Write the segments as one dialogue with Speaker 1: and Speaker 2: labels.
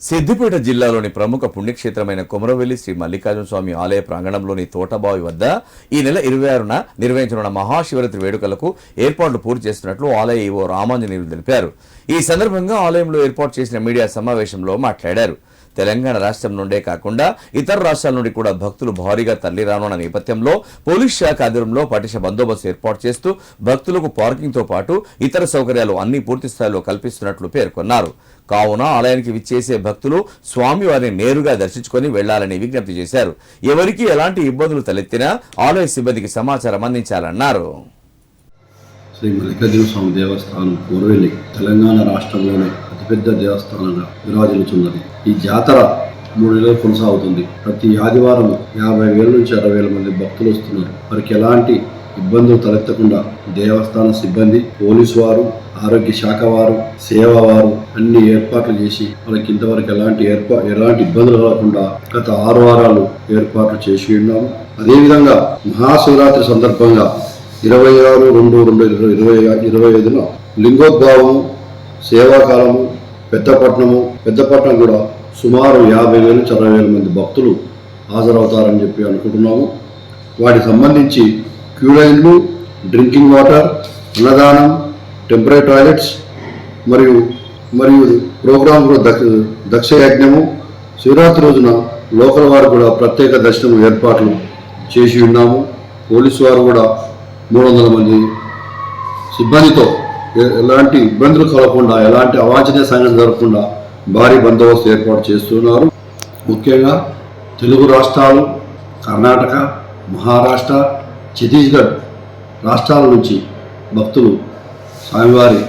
Speaker 1: సిద్దిపేట జిల్లాలోని ప్రముఖ పుణ్యక్షేత్రమైన కొమరవెల్లి శ్రీ మల్లికార్జున స్వామి ఆలయ ప్రాంగణంలోని తోటబావి వద్ద ఈ నెల ఇరవై ఆరున నిర్వహించనున్న మహాశివరాత్రి వేడుకలకు ఏర్పాట్లు పూర్తి చేస్తున్నట్లు ఆలయ ఈవో రామాంజనేయులు తెలిపారు. ఈ సందర్భంగా ఆలయంలో ఏర్పాటు చేసిన మీడియా సమావేశంలో మాట్లాడారు. తెలంగాణ రాష్ట్రం నుండే కాకుండా ఇతర రాష్ట్రాల నుండి కూడా భక్తులు భారీగా తరలిరానున్న నేపథ్యంలో పోలీస్ శాఖ ఆధ్వర్యంలో పటిష బందోబస్తు ఏర్పాటు చేస్తూ భక్తులకు పార్కింగ్తో పాటు ఇతర సౌకర్యాలు అన్ని పూర్తి స్థాయిలో కల్పిస్తున్నట్లు పేర్కొన్నారు. కావున ఆలయానికి విచ్చేసే భక్తులు స్వామివారిని నేరుగా దర్శించుకొని వెళ్ళాలని విజ్ఞప్తి చేశారు. ఎవరికి ఎలాంటి ఇబ్బందులు తలెత్తినా ఆలయ సిబ్బందికి సమాచారం అందించాలన్నారు.
Speaker 2: శ్రీ మల్లికార్జున స్వామి దేవస్థానం పూర్వెల్లి తెలంగాణ రాష్ట్రంలోనే అతిపెద్ద దేవస్థానంగా విరాజిల్లుతున్నది ఈ జాతర మూడు నెలలు కొనసాగుతుంది. ప్రతి ఆదివారం యాభై వేల నుంచి అరవై వేల మంది భక్తులు వస్తున్నారు. వారికి ఎలాంటి ఇబ్బందులు తలెత్తకుండా దేవస్థాన సిబ్బంది పోలీసు వారు ఆరోగ్య శాఖ వారు సేవ వారు అన్ని ఏర్పాట్లు చేసి వాళ్ళకి ఇంతవరకు ఎలాంటి ఏర్పా ఎలాంటి ఇబ్బందులు కలగకుండా గత ఆరు వారాలు ఏర్పాట్లు చేసి ఉన్నాము. అదేవిధంగా మహాశివరాత్రి సందర్భంగా ఇరవై ఆరు రెండు రెండు ఇరవై ఇరవై ఐదున లింగోద్భావం సేవాకాలము పెద్దపట్నము పెద్దపట్నం కూడా సుమారు యాభై వేలు నుంచి అరవై వేల మంది భక్తులు హాజరవుతారని చెప్పి అనుకుంటున్నాము. వాటికి సంబంధించి క్యూలైన్లు డ్రింకింగ్ వాటర్ అన్నదానం టెంపరీ టాయిలెట్స్ మరియు మరియు ప్రోగ్రాం కూడా దక్ష దక్ష యజ్ఞము శివరాత్రి రోజున లోకల్ వారు కూడా ప్రత్యేక దర్శనం ఏర్పాట్లు చేసి ఉన్నాము. పోలీసు వారు కూడా మూడు వందల మంది సిబ్బందితో ఎలాంటి ఇబ్బందులు కలగకుండా ఎలాంటి అవాంఛనీయ సంఘటన జరగకుండా భారీ బందోబస్తు ఏర్పాటు చేస్తున్నారు. ముఖ్యంగా తెలుగు రాష్ట్రాలు కర్ణాటక మహారాష్ట్ర ఛత్తీస్గఢ్ రాష్ట్రాల నుంచి భక్తులు స్వామివారి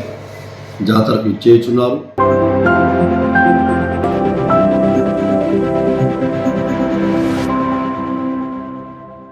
Speaker 2: జాతరకు ఇచ్చేస్తున్నారు